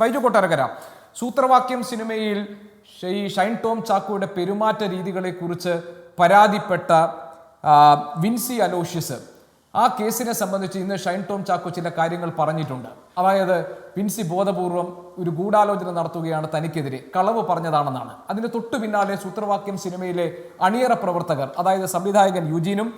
ബൈജു കൊട്ടാരക്കര സൂത്രവാക്യം സിനിമയിൽ ഈ ഷൈൻ ടോം ചാക്കോയുടെ പെരുമാറ്റ രീതികളെ കുറിച്ച് പരാതിപ്പെട്ട വിൻസി അലോഷ്യസ്. ആ കേസിനെ സംബന്ധിച്ച് ഇന്ന് ഷൈൻ ടോം ചാക്കോ ചില കാര്യങ്ങൾ പറഞ്ഞിട്ടുണ്ട്. അതായത് വിൻസി ബോധപൂർവം ഒരു ഗൂഢാലോചന നടത്തുകയാണ് തനിക്കെതിരെ. കളവ് പറഞ്ഞതാണെന്നാണ്. അതിന് തൊട്ടു പിന്നാലെ സൂത്രവാക്യം സിനിമയിലെ അണിയറ പ്രവർത്തകർ അതായത് സംവിധായകൻ യുജീനും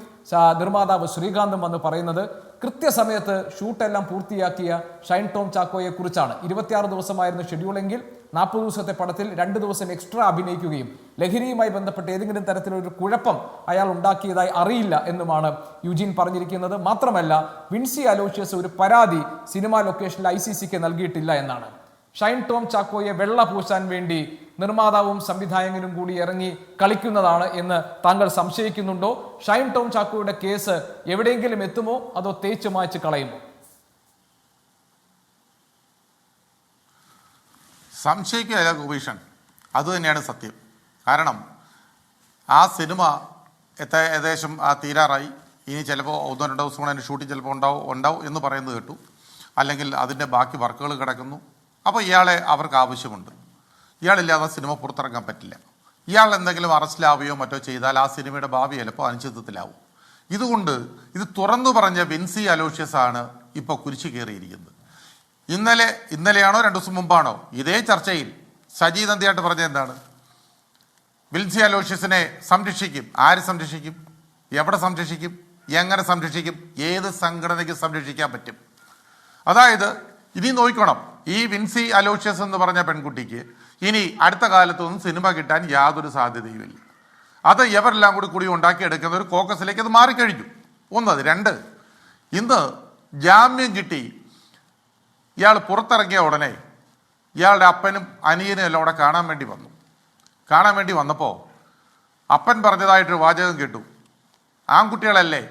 നിർമ്മാതാവ് ശ്രീകാന്തും വന്ന് പറയുന്നത് കൃത്യസമയത്ത് ഷൂട്ടെല്ലാം പൂർത്തിയാക്കിയ ഷൈൻ ടോം ചാക്കോയെ കുറിച്ചാണ് ഇരുപത്തിയാറ് ദിവസമായിരുന്നു ഷെഡ്യൂളെങ്കിൽ നാൽപ്പത് ദിവസത്തെ പടത്തിൽ രണ്ട് ദിവസം എക്സ്ട്രാ അഭിനയിക്കുകയും ലഹരിയുമായി ബന്ധപ്പെട്ട് ഏതെങ്കിലും തരത്തിലൊരു കുഴപ്പം അയാൾ ഉണ്ടാക്കിയതായി അറിയില്ല എന്നുമാണ് യുജീൻ പറഞ്ഞിരിക്കുന്നത്. മാത്രമല്ല വിൻസി അലോഷ്യസ് ഒരു പരാതി സിനിമാ ലൊക്കേഷനിൽ ഐ സി സിക്ക് നൽകിയിട്ടില്ല എന്നാണ്. ഷൈൻ ടോം ചാക്കോയെ വെള്ള പൂശാൻ വേണ്ടി നിർമ്മാതാവും സംവിധായകനും കൂടി ഇറങ്ങി കളിക്കുന്നതാണ് എന്ന് താങ്കൾ സംശയിക്കുന്നുണ്ടോ? ഷൈൻ ടോം ചാക്കോയുടെ കേസ് എവിടെയെങ്കിലും എത്തുമോ? അതോ തേച്ച് മായ്ച്ച് കളയുമോ? സംശയിക്കുകയല്ല ഗോപീഷൻ. അതുതന്നെയാണ് സത്യം. കാരണം ആ സിനിമ എത്ര ഏകദേശം ആ തീരാറായി. ഇനി ചിലപ്പോൾ ഒന്നോ രണ്ടോ ദിവസം കൊണ്ട് അതിന്റെ ഷൂട്ടിംഗ് ചിലപ്പോൾ ഉണ്ടാവും ഉണ്ടാവും എന്ന് പറയുന്നത് കേട്ടു. അല്ലെങ്കിൽ അതിന്റെ ബാക്കി വർക്കുകൾ കിടക്കുന്നു. അപ്പോൾ ഇയാളെ അവർക്ക് ആവശ്യമുണ്ട്. ഇയാളില്ലാതെ സിനിമ പുറത്തിറങ്ങാൻ പറ്റില്ല. ഇയാൾ എന്തെങ്കിലും അറസ്റ്റിലാവുകയോ മറ്റോ ചെയ്താൽ ആ സിനിമയുടെ ഭാവി ചിലപ്പോൾ അനിശ്ചിതത്തിലാവും. ഇതുകൊണ്ട് ഇത് തുറന്നു പറഞ്ഞ വിൻസി അലോഷ്യസ് ആണ് ഇപ്പോൾ കുരിശു കയറിയിരിക്കുന്നത്. ഇന്നലെ ഇന്നലെയാണോ രണ്ടു ദിവസം മുമ്പാണോ? ഇതേ ചർച്ചയിൽ സജി നന്ദിയായിട്ട് പറഞ്ഞത് എന്താണ്? വിൻസി അലോഷ്യസിനെ സംരക്ഷിക്കും. ആര് സംരക്ഷിക്കും? എവിടെ സംരക്ഷിക്കും? എങ്ങനെ സംരക്ഷിക്കും? ഏത് സംഘടനയ്ക്ക് സംരക്ഷിക്കാൻ പറ്റും? അതായത് ഇനി നോക്കണം. ഈ വിൻസി അലോഷ്യസ് എന്ന് പറഞ്ഞ പെൺകുട്ടിക്ക് ഇനി അടുത്ത കാലത്തൊന്നും സിനിമ കിട്ടാൻ യാതൊരു സാധ്യതയുമില്ല അത് എവരെല്ലാം കൂടി കൂടി ഉണ്ടാക്കിയെടുക്കുന്ന ഒരു കോക്കസിലേക്ക് അത് മാറിക്കഴിഞ്ഞു. ഒന്നത് രണ്ട് ഇന്ന് ജാമ്യം കിട്ടി. ഇയാൾ പുറത്തിറങ്ങിയ ഉടനെ ഇയാളുടെ അപ്പനും അനിയനും എല്ലാം അവിടെ കാണാൻ വേണ്ടി വന്നു. കാണാൻ വേണ്ടി വന്നപ്പോൾ അപ്പൻ പറഞ്ഞതായിട്ടൊരു വാചകം കേട്ടു. ആൺകുട്ടികളല്ലേ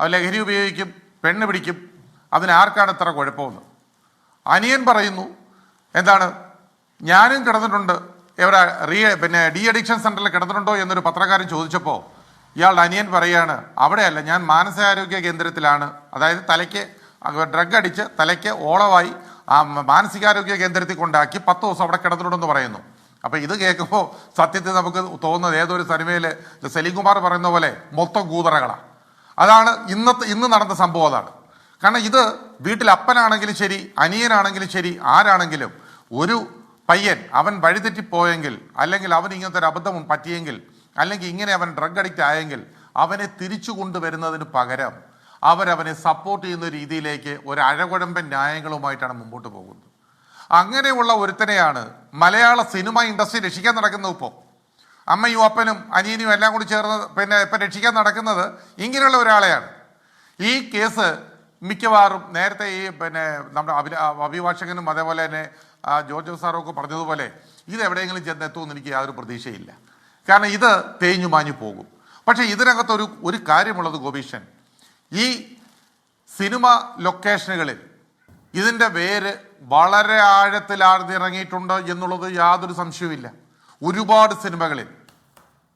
അവർ ലഹരി ഉപയോഗിക്കും പെണ്ണ് പിടിക്കും അതിനാർക്കാണ് ഇത്ര കുഴപ്പമെന്ന്? അനിയൻ പറയുന്നു എന്താണ്? ഞാനും കിടന്നിട്ടുണ്ട്. എവിടെ റീ പിന്നെ ഡി അഡിക്ഷൻ സെന്ററിൽ കിടന്നിട്ടുണ്ടോ എന്നൊരു പത്രക്കാരൻ ചോദിച്ചപ്പോൾ ഇയാളുടെ അനിയൻ പറയാണ് അവിടെയല്ല ഞാൻ മാനസികാരോഗ്യ കേന്ദ്രത്തിലാണ്. അതായത് തലയ്ക്ക് ഡ്രഗ് അടിച്ച് തലയ്ക്ക് ഓളവായി ആ മാനസികാരോഗ്യ കേന്ദ്രത്തിൽ കൊണ്ടാക്കി പത്ത് ദിവസം അവിടെ കിടന്നിട്ടുണ്ടെന്ന് പറയുന്നു. അപ്പൊ ഇത് കേൾക്കുമ്പോൾ സത്യത്തിൽ നമുക്ക് തോന്നുന്നത് ഏതൊരു സിനിമയിൽ സലീം കുമാർ പറയുന്ന പോലെ മൊത്തം കൂതറകളാണ് അതാണ് ഇന്നത്തെ ഇന്ന് നടന്ന സംഭവം അതാണ്. കാരണം ഇത് വീട്ടിൽ അപ്പനാണെങ്കിലും ശരി അനിയനാണെങ്കിലും ശരി ആരാണെങ്കിലും ഒരു പയ്യൻ അവൻ വഴിതെറ്റിപ്പോയെങ്കിൽ അല്ലെങ്കിൽ അവൻ ഇങ്ങനത്തെ ഒരു അബദ്ധം പറ്റിയെങ്കിൽ അല്ലെങ്കിൽ ഇങ്ങനെ അവൻ ഡ്രഗ് അഡിക്റ്റ് ആയെങ്കിൽ അവനെ തിരിച്ചു കൊണ്ടുവരുന്നതിന് പകരം അവരവനെ സപ്പോർട്ട് ചെയ്യുന്ന രീതിയിലേക്ക് ഒരു അഴകുഴമ്പൻ ന്യായങ്ങളുമായിട്ടാണ് മുമ്പോട്ട് പോകുന്നത്. അങ്ങനെയുള്ള ഒരുത്തനെയാണ് മലയാള സിനിമ ഇൻഡസ്ട്രി രക്ഷിക്കാൻ നടക്കുന്നത് ഇപ്പോൾ അമ്മയും അപ്പനും അനിയനും എല്ലാം കൂടി ചേർന്ന് പിന്നെ ഇപ്പം രക്ഷിക്കാൻ നടക്കുന്നത് ഇങ്ങനെയുള്ള ഒരാളെയാണ്. ഈ കേസ് മിക്കവാറും നേരത്തെ ഈ പിന്നെ നമ്മുടെ അഭി അഭിഭാഷകനും അതേപോലെ തന്നെ ജോർജ് ജോർജോ സാറൊക്കെ പറഞ്ഞതുപോലെ ഇത് എവിടെയെങ്കിലും ചെന്നെത്തുമെന്ന് എനിക്ക് യാതൊരു പ്രതീക്ഷയില്ല. കാരണം ഇത് തേഞ്ഞു മാഞ്ഞു പോകും. പക്ഷേ ഇതിനകത്തൊരു ഒരു കാര്യമുള്ളത് ഗോപീഷൻ ഈ സിനിമ ലൊക്കേഷനുകളിൽ ഇതിന്റെ വേര് വളരെ ആഴത്തിൽ ആഴ്ന്നിറങ്ങിയിട്ടുണ്ട് എന്നുള്ളത് യാതൊരു സംശയവുമില്ല. ഒരുപാട് സിനിമകളിൽ.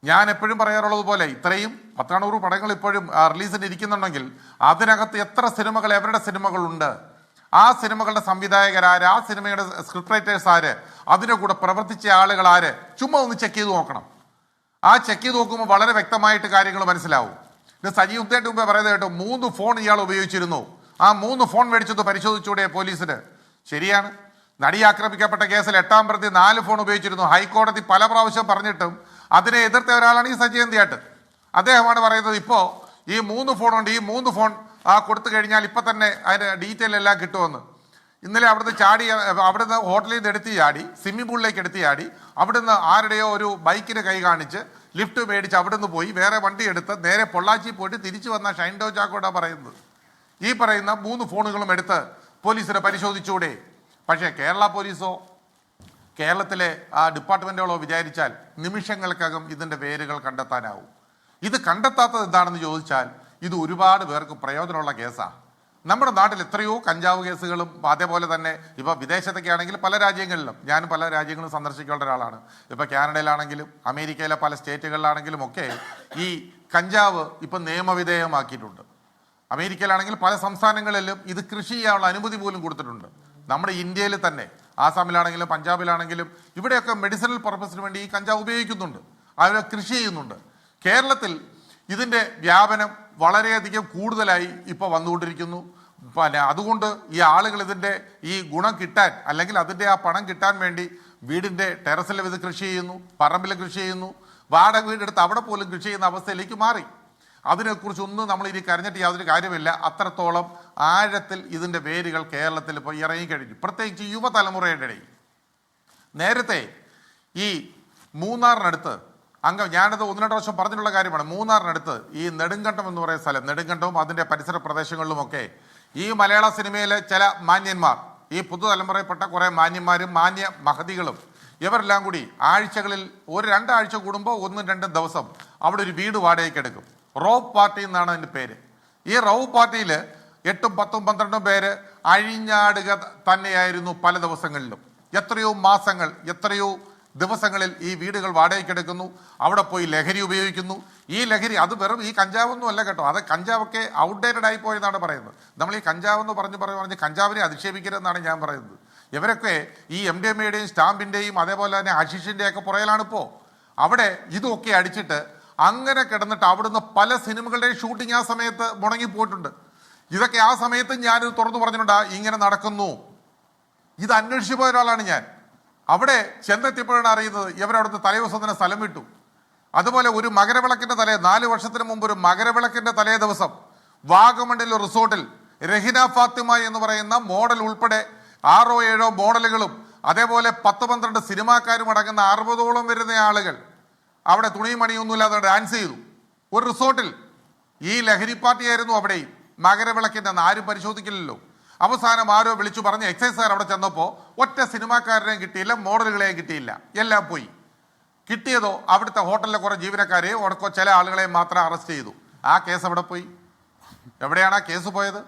ഞാൻ എപ്പോഴും പറയാറുള്ളത് പോലെ ഇത്രയും പത്താണൂറ് പടങ്ങൾ ഇപ്പോഴും ആ, റിലീസിന് ഇരിക്കുന്നുണ്ടെങ്കിൽ അതിനകത്ത് എത്ര സിനിമകൾ എവരുടെ സിനിമകളുണ്ട്? ആ സിനിമകളുടെ സംവിധായകരാര് ആ സിനിമയുടെ സ്ക്രിപ്റ്റ് റൈറ്റേഴ്സ് ആര് അതിന്റെ കൂടെ പ്രവർത്തിച്ച ആളുകൾ ആര് ചുമ്മാ ഒന്ന് ചെക്ക് ചെയ്ത് നോക്കണം. ആ ചെക്ക് ചെയ്ത് നോക്കുമ്പോൾ വളരെ വ്യക്തമായിട്ട് കാര്യങ്ങൾ മനസ്സിലാവും. ഇത് സജീവ് ഉദ്ദേട്ട് മുമ്പേ പറയുന്നത് കേട്ടോ മൂന്ന് ഫോൺ ഇയാൾ ഉപയോഗിച്ചിരുന്നു. ആ മൂന്ന് ഫോൺ മേടിച്ചത് പരിശോധിച്ചൂടെ പോലീസിന്. ശരിയാണ്. നടി ആക്രമിക്കപ്പെട്ട കേസിൽ എട്ടാം പ്രതി നാല് ഫോൺ ഉപയോഗിച്ചിരുന്നു. ഹൈക്കോടതി പല പ്രാവശ്യം പറഞ്ഞിട്ടും അതിനെ എതിർത്ത ഒരാളാണ് ഈ സജീവന്തിയാട്ട് അദ്ദേഹമാണ് പറയുന്നത് ഇപ്പോൾ ഈ മൂന്ന് ഫോണുണ്ട് ഈ മൂന്ന് ഫോൺ ആ കൊടുത്തു കഴിഞ്ഞാൽ ഇപ്പം തന്നെ അതിന്റെ ഡീറ്റെയിൽ എല്ലാം കിട്ടുമെന്ന്. ഇന്നലെ അവിടുന്ന് ചാടി അവിടുന്ന് ഹോട്ടലിൽ നിന്ന് എടുത്ത് ചാടി സ്വിമ്മിംഗ് പൂളിലേക്ക് എടുത്ത് ചാടി അവിടുന്ന് ആരുടെയോ ഒരു ബൈക്കിന് കൈ കാണിച്ച് ലിഫ്റ്റ് മേടിച്ച് അവിടുന്ന് പോയി വേറെ വണ്ടി എടുത്ത് നേരെ പൊള്ളാച്ചി പോയിട്ട് തിരിച്ചു വന്ന ഷൈൻഡോ ചാക്കോടാ പറയുന്നത്. ഈ പറയുന്ന മൂന്ന് ഫോണുകളും എടുത്ത് പോലീസിനെ പരിശോധിച്ചൂടെ. പക്ഷേ കേരള പോലീസോ കേരളത്തിലെ ആ ഡിപ്പാർട്ട്മെന്റുകളോ വിചാരിച്ചാൽ നിമിഷങ്ങൾക്കകം ഇതിന്റെ പേരുകൾ കണ്ടെത്താനാവും. ഇത് കണ്ടെത്താത്തത് എന്താണെന്ന് ചോദിച്ചാൽ ഇത് ഒരുപാട് പേർക്ക് പ്രയോജനമുള്ള കേസാണ് നമ്മുടെ നാട്ടിൽ എത്രയോ കഞ്ചാവ് കേസുകളും അതേപോലെ തന്നെ ഇപ്പോൾ വിദേശത്തൊക്കെ ആണെങ്കിൽ പല രാജ്യങ്ങളിലും ഞാൻ പല രാജ്യങ്ങളും സന്ദർശിക്കേണ്ട ഒരാളാണ്. ഇപ്പോൾ കാനഡയിലാണെങ്കിലും അമേരിക്കയിലെ പല സ്റ്റേറ്റുകളിലാണെങ്കിലും ഒക്കെ ഈ കഞ്ചാവ് ഇപ്പം നിയമവിധേയമാക്കിയിട്ടുണ്ട്. അമേരിക്കയിലാണെങ്കിൽ പല സംസ്ഥാനങ്ങളിലും ഇത് കൃഷി ചെയ്യാനുള്ള അനുമതി പോലും കൊടുത്തിട്ടുണ്ട്. നമ്മുടെ ഇന്ത്യയിൽ തന്നെ ആസാമിലാണെങ്കിലും പഞ്ചാബിലാണെങ്കിലും ഇവിടെയൊക്കെ മെഡിസിനൽ പർപ്പസിന് വേണ്ടി ഈ കഞ്ചാവ് ഉപയോഗിക്കുന്നുണ്ട്. അവരെ കൃഷി ചെയ്യുന്നുണ്ട്. കേരളത്തിൽ ഇതിന്റെ വ്യാപനം വളരെയധികം കൂടുതലായി ഇപ്പോൾ വന്നുകൊണ്ടിരിക്കുന്നു. പിന്നെ അതുകൊണ്ട് ഈ ആളുകൾ ഇതിന്റെ ഈ ഗുണം കിട്ടാൻ അല്ലെങ്കിൽ അതിന്റെ ആ പണം കിട്ടാൻ വേണ്ടി വീടിന്റെ ടെറസിൽ ഇത് കൃഷി ചെയ്യുന്നു പറമ്പിൽ കൃഷി ചെയ്യുന്നു വാടക വീടെടുത്ത് അവിടെ പോലും കൃഷി ചെയ്യുന്ന അവസ്ഥയിലേക്ക് മാറി. അതിനെക്കുറിച്ചൊന്നും നമ്മൾ ഇനി കരഞ്ഞിട്ട് യാതൊരു കാര്യമില്ല. അത്രത്തോളം ആഴത്തിൽ ഇതിന്റെ വേരുകൾ കേരളത്തിൽ ഇപ്പോൾ ഇറങ്ങിക്കഴിഞ്ഞു. പ്രത്യേകിച്ച് യുവതലമുറയുടെ ഇടയിൽ. നേരത്തെ ഈ മൂന്നാറിനടുത്ത് അംഗം ഞാനത് ഒന്ന് രണ്ട് വർഷം പറഞ്ഞിട്ടുള്ള കാര്യമാണ്. മൂന്നാറിനടുത്ത് ഈ നെടുങ്കണ്ടം എന്ന് പറയുന്ന സ്ഥലം നെടുങ്കണ്ടവും അതിന്റെ പരിസര പ്രദേശങ്ങളിലുമൊക്കെ ഈ മലയാള സിനിമയിലെ ചില മാന്യന്മാർ ഈ പുതുതലമുറയിൽപ്പെട്ട കുറേ മാന്യന്മാരും മാന്യ മഹതികളും ഇവരെല്ലാം കൂടി ആഴ്ചകളിൽ ഒരു രണ്ടാഴ്ച കൂടുമ്പോൾ ഒന്നും രണ്ടും ദിവസം അവിടെ ഒരു വീട് വാടകയ്ക്ക് എടുക്കും. റോപ്പ് പാർട്ടി എന്നാണ് അതിന്റെ പേര്. ഈ റോവ് പാർട്ടിയിൽ എട്ടും പത്തും പന്ത്രണ്ടും പേര് അഴിഞ്ഞാടുക തന്നെയായിരുന്നു പല ദിവസങ്ങളിലും. എത്രയോ മാസങ്ങൾ എത്രയോ ദിവസങ്ങളിൽ ഈ വീടുകൾ വാടകയ്ക്കെടുക്കുന്നു അവിടെ പോയി ലഹരി ഉപയോഗിക്കുന്നു. ഈ ലഹരി അത് വെറും ഈ കഞ്ചാവൊന്നും അല്ല കേട്ടോ. അത് കഞ്ചാവൊക്കെ ഔട്ട്ഡേറ്റഡ് ആയി പോയെന്നാണ് പറയുന്നത്. നമ്മൾ ഈ കഞ്ചാവെന്ന് പറഞ്ഞ് പറഞ്ഞു പറഞ്ഞ് കഞ്ചാവിനെ അധിക്ഷേപിക്കരുതെന്നാണ് ഞാൻ പറയുന്നത്. ഇവരൊക്കെ ഈ എം ഡി എം എയുടെയും സ്റ്റാമ്പിന്റെയും അതേപോലെ തന്നെ ആശിഷിന്റെയൊക്കെ ഒക്കെ പുറയിലാണിപ്പോൾ അവിടെ ഇതൊക്കെ അടിച്ചിട്ട് അങ്ങനെ കിടന്നിട്ട് അവിടുന്ന് പല സിനിമകളുടെയും ഷൂട്ടിംഗ് ആ സമയത്ത് മുടങ്ങിപ്പോയിട്ടുണ്ട് ഇതൊക്കെ ആ സമയത്ത് ഞാനിത് തുറന്നു പറഞ്ഞിട്ടുണ്ട് ഇങ്ങനെ നടക്കുന്നു. ഇത് അന്വേഷിച്ചു പോയ ഒരാളാണ് ഞാൻ. അവിടെ ചെന്നെത്തിയപ്പോഴാണ് അറിയുന്നത് ഇവരവിടുത്തെ തലേദിവസം തന്നെ സ്ഥലം വിട്ടു. അതുപോലെ ഒരു മകരവിളക്കിന്റെ തലേ നാല് വർഷത്തിന് മുമ്പ് ഒരു മകരവിളക്കിന്റെ തലേ ദിവസം വാഗമണ്ണിലെ റിസോർട്ടിൽ രഹിന ഫാത്തിമ എന്ന് പറയുന്ന മോഡൽ ഉൾപ്പെടെ ആറോ ഏഴോ മോഡലുകളും അതേപോലെ പത്ത് പന്ത്രണ്ട് സിനിമാക്കാരും അടങ്ങുന്ന അറുപതോളം വരുന്ന ആളുകൾ അവിടെ തുണിയും മണിയൊന്നുമില്ലാതെ ഡാൻസ് ചെയ്തു. ഒരു റിസോർട്ടിൽ ഈ ലഹരി പാർട്ടിയായിരുന്നു അവിടെയും. മകരവിളക്കിന്റെ ആരും പരിശോധിക്കില്ലല്ലോ. അവസാനം ആരോ വിളിച്ചു പറഞ്ഞ് എക്സൈസുകാർ അവിടെ ചെന്നപ്പോൾ ഒറ്റ സിനിമാക്കാരനെയും കിട്ടിയില്ല മോഡലുകളെയും കിട്ടിയില്ല. എല്ലാം പോയി. കിട്ടിയതോ അവിടുത്തെ ഹോട്ടലിലെ കുറേ ജീവനക്കാരെയും ഉടക്കോ ചില ആളുകളെയും മാത്രം അറസ്റ്റ് ചെയ്തു. ആ കേസ് അവിടെ പോയി? എവിടെയാണ് ആ കേസ് പോയത്?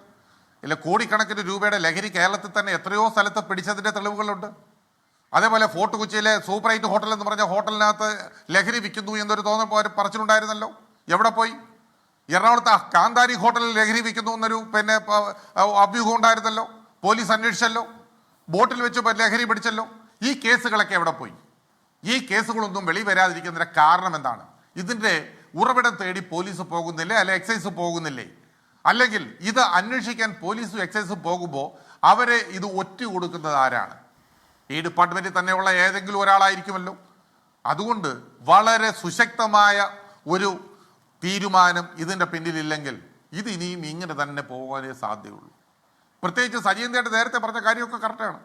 ഇല്ല കോടിക്കണക്കിന് രൂപയുടെ ലഹരി കേരളത്തിൽ തന്നെ എത്രയോ സ്ഥലത്ത് പിടിച്ചതിന്റെ തെളിവുകളുണ്ട്. അതേപോലെ ഫോർട്ട് കൊച്ചിയിലെ സൂപ്പർ ഐറ്റ് ഹോട്ടൽ എന്ന് പറഞ്ഞ ഹോട്ടലിനകത്ത് ലഹരി വിൽക്കുന്നു എന്നൊരു തോന്നൽ പറച്ചിലുണ്ടായിരുന്നല്ലോ എവിടെ പോയി? എറണാകുളത്ത് കാന്താരി ഹോട്ടലിൽ ലഹരി വിൽക്കുന്നു എന്നൊരു പിന്നെ അഭ്യൂഹം ഉണ്ടായിരുന്നല്ലോ. പോലീസ് അന്വേഷിച്ചല്ലോ. ബോട്ടിൽ വെച്ച് ലഹരി പിടിച്ചല്ലോ. ഈ കേസുകളൊക്കെ എവിടെ പോയി? ഈ കേസുകളൊന്നും വെളി കാരണം എന്താണ്? ഇതിന്റെ ഉറവിടം തേടി പോലീസ് പോകുന്നില്ലേ? അല്ലെ എക്സൈസ് പോകുന്നില്ലേ? അല്ലെങ്കിൽ ഇത് അന്വേഷിക്കാൻ പോലീസും എക്സൈസും പോകുമ്പോൾ അവരെ ഇത് ഒറ്റ കൊടുക്കുന്നത് ആരാണ്? ഈ ഡിപ്പാർട്ട്മെന്റിൽ തന്നെയുള്ള ഏതെങ്കിലും ഒരാളായിരിക്കുമല്ലോ. അതുകൊണ്ട് വളരെ സുശക്തമായ ഒരു തീരുമാനം ഇതിന്റെ പിന്നിലില്ലെങ്കിൽ ഇത് ഇനിയും ഇങ്ങനെ തന്നെ പോകാനേ സാധ്യതയുള്ളൂ. പ്രത്യേകിച്ച് സജീന്ദ്രയുടെ നേരത്തെ പറഞ്ഞ കാര്യമൊക്കെ കറക്റ്റാണ്